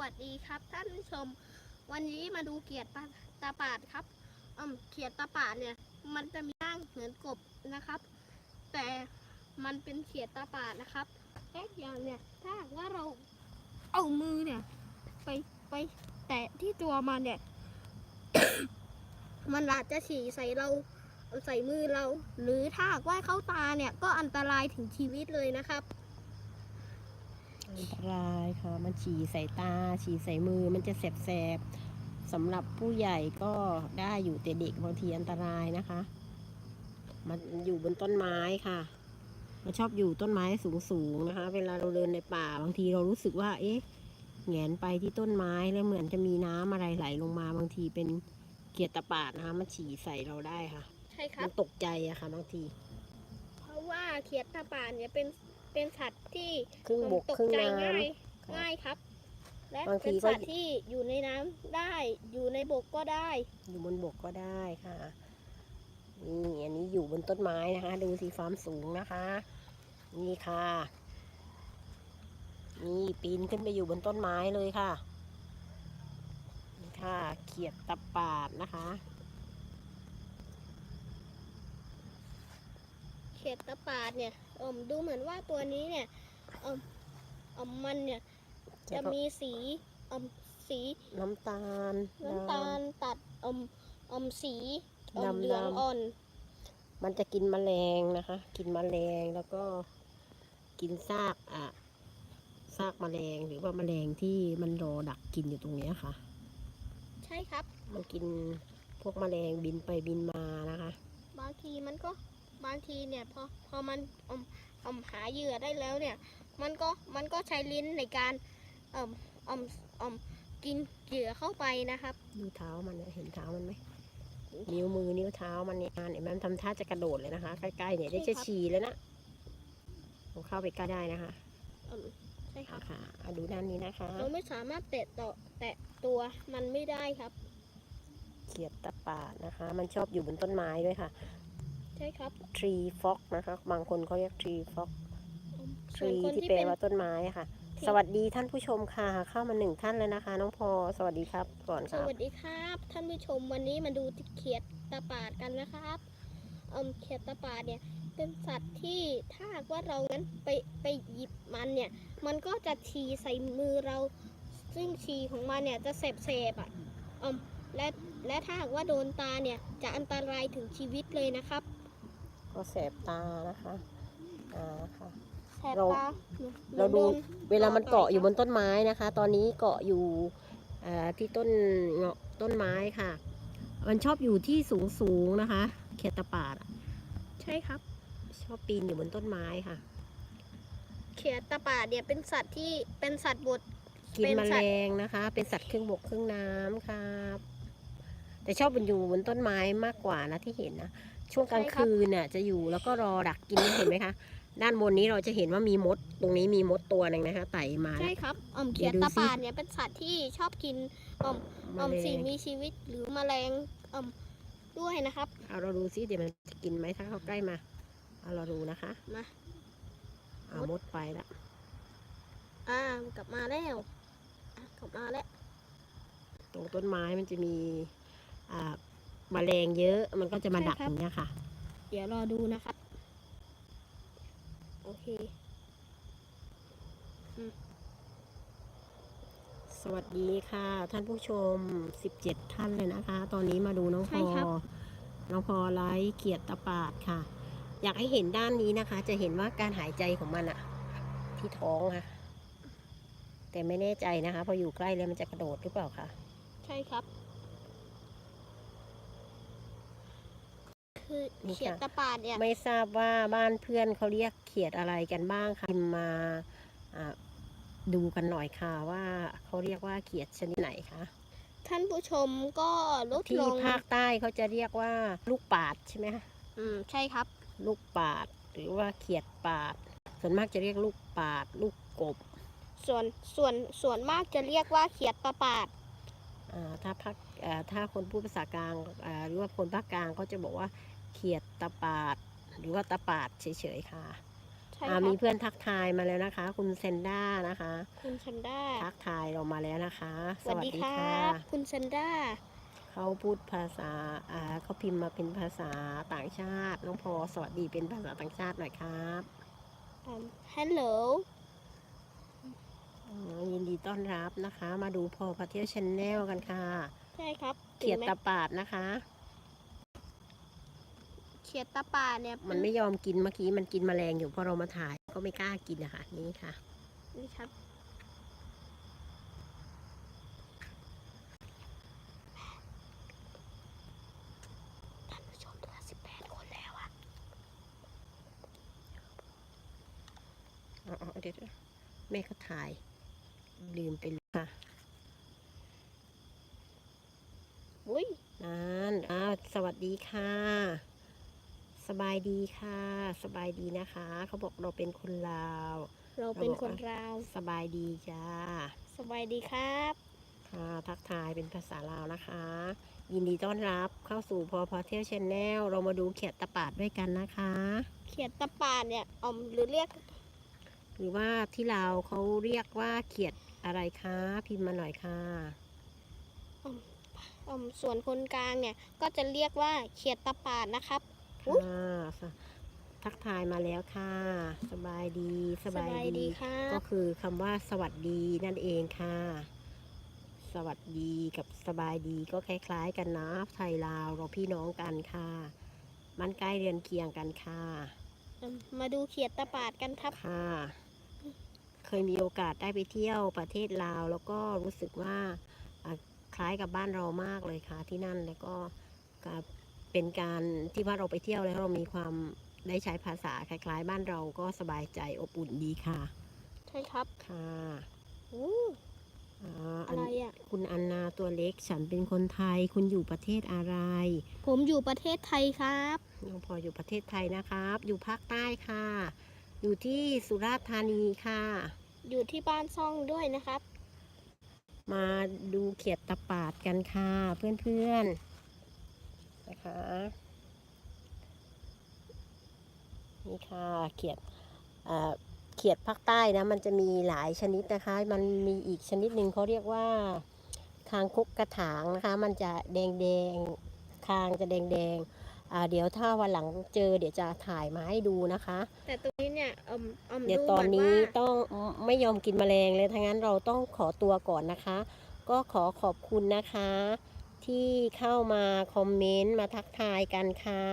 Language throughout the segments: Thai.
วัสดีครับ ท่านผู้ชม วันนี้มาดูเขียดตาตาปาดครับอืมเขียดตาปาดเนี่ย มันจะมีร่างเหมือนกบนะครับ แต่มันเป็นเขียดตาปาดนะครับแค่อย่างเนี่ยถ้าว่าเราเอามือเนี่ย ไปไปแตะที่ตัวมันเนี่ย มันอาจจะฉี่ใส่เราใส่มือเรา หรือถ้ากว่าเข้าตาเนี่ยก็อันตรายถึงชีวิตเลยนะครับ อันตรายค่ะ มันฉี่ใส่ตา ฉี่ใส่มือ มันจะแสบๆสำหรับผู้ใหญ่ก็ได้อยู่แต่เด็กบางทีอันตรายนะคะ มันอยู่บนต้นไม้ค่ะ มันชอบอยู่ต้นไม้สูงๆนะคะ เวลาเราเดินในป่าบางทีเรารู้สึกว่า เอ๊ะแหงนไปที่ต้นไม้แล้วเหมือนจะมีน้ำอะไรไหลลงมาบางทีเป็นเกียดตะปาดนะคะมันฉี่ใส่เราได้ค่ะ ใช่คมัรับนตกใจอะค่ะบางที เพราะว่าเขียดตาปาดเนี่ยเป็น เป็นสัตว์ที่ครึ่งบกตกครึ่งใจน้ง่ายำค่ะง่ายครับ และบางทีเป็นก็ สัตว์ที่อยู่ในน้ำได้อยู่ในบกก็ได้ อยู่บนบกก็ได้ค่ะ นี่อันนี้อยู่บนต้นไม้นะคะ ดูสีฟ้ามสูงนะคะ นี่ค่ะ นี่ปีนขึ้นไปอยู่บนต้นไม้เลยค่ะนี่ค่ะ เขียดตะปาดนะคะ เขียดตาปาดเนี่ยเอมดูเหมือนว่าตัวนี้เนี่ยเอมเอมมันเนี่ยจะมีสีเอมสีน้ำตาลน้ำตาลตัดเอมเอมสีเอิ่มดำๆเหลืองอ่อน มันจะกินแมลงนะคะ กินแมลงแล้วก็กินซากอะซากแมลงหรือว่าแมลงที่มันรอดักกินอยู่ตรงเนี้ยค่ะ ใช่ครับ มันกินพวกแมลงบินไปบินมานะคะ บางทีมันก็ บางทีเนี่ยพอพอมันอมอมหาเหยื่อได้แล้วเนี่ย มันก็มันก็ใช้ลิ้นในการเอ่มอมอมกินเหยื่อเข้าไปนะครับ ดูเท้ามันเนี่ยเห็นเท้ามันไหมนิ้วมือนิ้วเท้ามันเนี่ยเห็นไหมมันทำท่าจะกระโดดเลยนะคะใกล้ๆเนี่ยได้ใช่จะครับฉี่แล้วนะผมเข้าไปใกล้ได้นะคะอืมใช่ครับค่ะอะดูด้านนี้นะคะเราไม่สามารถแตะต่อแตะตัวมันไม่ได้ครับเขียดตะปาดนะคะ มันชอบอยู่บนต้นไม้ด้วยค่ะ ใช่ครับ tree fox นะคะบางคนเขาเรียก tree fox อืมส่วน tree คนที่ที่แปลเป็น ว่าต้นไม้ค่ะ ที่ สวัสดีท่านผู้ชมค่ะ เข้ามาหนึ่งท่านแล้วนะคะ น้องพอสวัสดีครับก่อนคสรับ วัสดีครับ ท่านผู้ชมวันนี้มาดูเขียดตาปาดกันนะครับเอ่มเขียดตาปาดเนี่ยเป็นสัตว์ที่ถ้าหากว่าเรางั้นไปไปหยิบมันเนี่ย มันก็จะฉี่ใส่มือเรา ซึ่งฉี่ของมันเนี่ยจะเสบๆอะเอ่มและและถ้าหากว่าโดนตาเนี่ยจะอันตรายถึงชีวิตเลยนะครับ ก็แสบตานะคะอ่าค่ะ แสบเรา ตาเราดูหมือนโเวลามันเกาะอยู่บนต่ต้นไม้นะคะ ตอนนี้เกาะอยู่อ่าที่ต้นเงาะต้นไม้ค่ะ มันชอบอยู่ที่สูงสูงๆนะคะเขียดตะปาดอะใช่ครับ ชอบปีนอยู่บนต้นไม้ค่ะ เขียดตาปาดเนี่ยเป็นสัตว์ที่เป็นสัตว์บด กินเป็นแมสัลตว์งนะคะ เป็นสัตว์ครึ่งบกครึ่งน้ำครับ แต่ชอบมันอยู่บนต้นไม้มากกว่านะที่เห็นนะ ช่วงกลางคืนน่ะจะอยู่แล้วก็รอดักกินเนี่ยเห็นไหมคะ ด้านบนนี้เราจะเห็นว่ามีมด ตรงนี้มีมดตัวหนึ่งนะคะไต่มาใช่ครับเอ่มเขียดเดี๋ยวดูตาสิปาดเนี่ยเป็นสัตว์ที่ชอบกินเอ่มแมเอ่มลสิ่งงมีชีวิตหรือแมลงเอ่มด้วยนะครับเอาเราดูซิเดี๋ยวมันจะกินไหมถ้าเข้าใกล้มาเอาเราดูนะคะมาเอามดไปละอ่ากลับมาแล้วอะกลับมาแล้วตรงต้นไม้มันจะมีอ่า แมลงเยอะมันก็จะมาดักอย่างเนี้ยค่ะ เดี๋ยวรอดูนะครับโอเค สวัสดีค่ะ ท่านผู้ชม 17 ท่านเลยนะคะ ตอนนี้มาดูน้องพใช่อครับน้องพอไลฟ์เกียรติตะปาดค่ะ อยากให้เห็นด้านนี้นะคะ จะเห็นว่าการหายใจของมันอะที่ท้องค่ะ แต่ไม่แน่ใจนะคะ พออยู่ใกล้แล้วมันจะกระโดดหรือเปล่าคะ ใช่ครับ คือนี่เขียดค่ะตาปาดเนี่ยไม่ทราบว่าบ้านเพื่อนเขาเรียกเขียดอะไรกันบ้างคะพิมพ์มาอ่าดูกันหน่อยค่ะว่าเขาเรียกว่าเขียดชนิดไหนคะท่านผู้ชมก็ลดที่ลงภาคใต้เขาจะเรียกว่าลูกปาดใช่ไหมคะอืมใช่ครับ ลูกปาดหรือว่าเขียดปาด ส่วนมากจะเรียกลูกปาด ลูกกบ ส่วนส่วนส่วนมากจะเรียกว่าเขียดตาปาดอ่าถ้าภาคอ่าถ้าคนพูดภาษากลางอ่าหรือว่าคนภาคกลางเขาจะบอกว่า เขียดตะปาด หรือว่าตะปาดเฉยๆค่ะใช่ช่อ่าครัมีบเพื่อนทักทายมาแล้วนะคะ คุณเซนด้านะคะ คุณชันด้าทักทายเรามาแล้วนะคะ สวัสดีครับคุณชันด้า เขาพูดภาษาอ่าเขาพิมพ์มาเป็นภาษาต่างชาติ น้องพอสวัสดีเป็นภาษาต่างชาติหน่อยครับฮัลโหลอ๋อยินดีต้อนรับนะคะ มาดูพอพาเที่ยวชแนลกันค่ะ ใช่ครับเขียดถึงแม้ตาปาดนะคะ เขียดตาปาดเนี่ยมันไม่ยอมกินเมื่อกี้มันกินแมลงอยู่พอเรามาถ่ายก็ไม่กล้ากินนะคะนี่ค่ะ นี่ครับ ท่านผู้ชมตัวสิบแปดคนแล้วอะอ๋ออ๋อเดี๋ยวเดี๋ยวแม่ก็ถ่าย ลืมไปเลยค่ะอุ้ยนั่นอ้าวสวัสดีค่ะส บายดีค่ะ สบายดีนะคะ เขาบอกเราเป็นคนลาว เราเป็นคนราว สบายดีจ้า สบายดีครับ ค่ะ ทักทายเป็นภาษาลาวนะคะ ยินดีต้อนรับเข้าสู่พอพอเที่ยวชแนลเรามาดูเขียดตะปาดด้วยกันนะคะ เขียดตาปาดเนี่ยอมหรือเรียก หรือว่าที่ลาวเขาเรียกว่าเขียดอะไรคะ พิมพ์มาหน่อยค่ะอมส่วนคนกลางเนี่ยก็จะเรียกว่าเขียดตาปาดนะครับอุ๊ย ค่ะสทักทายมาแล้วค่ะ สบายดีสบายดีครัก็บคือคำว่าสวัสดีนั่นเองค่ะ สวัสดีกับสบายดีก็คล้าย ๆ กันนะไทยลาวเราพี่น้องกันค่ะ มันใกล้เรือนเคียงกันค่ะอืมมาดูเขียดตาปาดกันครับค่ะ เคยมีโอกาสได้ไปเที่ยวประเทศลาว แล้วก็รู้สึกว่าอะคล้ายกับบ้านเรามากเลยค่ะที่นั่นแล้วก็ก็ เป็นการที่ว่าเราไปเที่ยวแล้วเรามีความได้ใช้ภาษาคล้ายๆ บ้านเราก็สบายใจอบอุ่นดีค่ะ ใช่ครับค่ะอู้อ่าอะไรอะคุณอันนาตัวเล็กฉันเป็นคนไทย คุณอยู่ประเทศอะไร ผมอยู่ประเทศไทยครับน้องพลอยอยู่ประเทศไทยนะครับ อยู่ภาคใต้ค่ะ อยู่ที่สุราษฎร์ธานีค่ะ อยู่ที่บ้านซ่องด้วยนะครับ มาดูเขียดตะปาดกันค่ะ เพื่อนๆ นะคะ นี่ค่ะเขียดเอ่อเขียดภาคใต้นะมันจะมีหลายชนิดนะคะ มันมีอีกชนิดหนึ่งเขาเรียกว่า คางคกกระถางนะคะ มันจะแดงแดงๆคางจะแดงแดงๆอ่าเดี๋ยวถ้าวันหลังเจอเดี๋ยวจะถ่ายมาให้ดูนะคะ แต่ตรงนี้เนี่ยอมอมเดี๋ยวดูตอนเหมืนี้ว่าต้องไม่ยอมกินแมลงเลยทั้งนั้นเราต้องขอตัวก่อนนะคะ ก็ขอขอบคุณนะคะ ที่เข้ามาคอมเมนต์มาทักทายกันค่ะ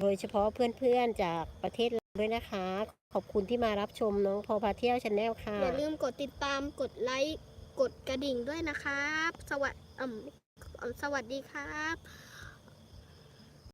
โดยเฉพาะเพื่อนๆจากประเทศเราด้วยนะคะ ขอบคุณที่มารับชมน้องพอพาเที่ยวชาแนลค่ะ อย่าลืมกดติดตามกดไลค์กดกระดิ่งด้วยนะครับ สวัสดีอมอมสวัสดีครับ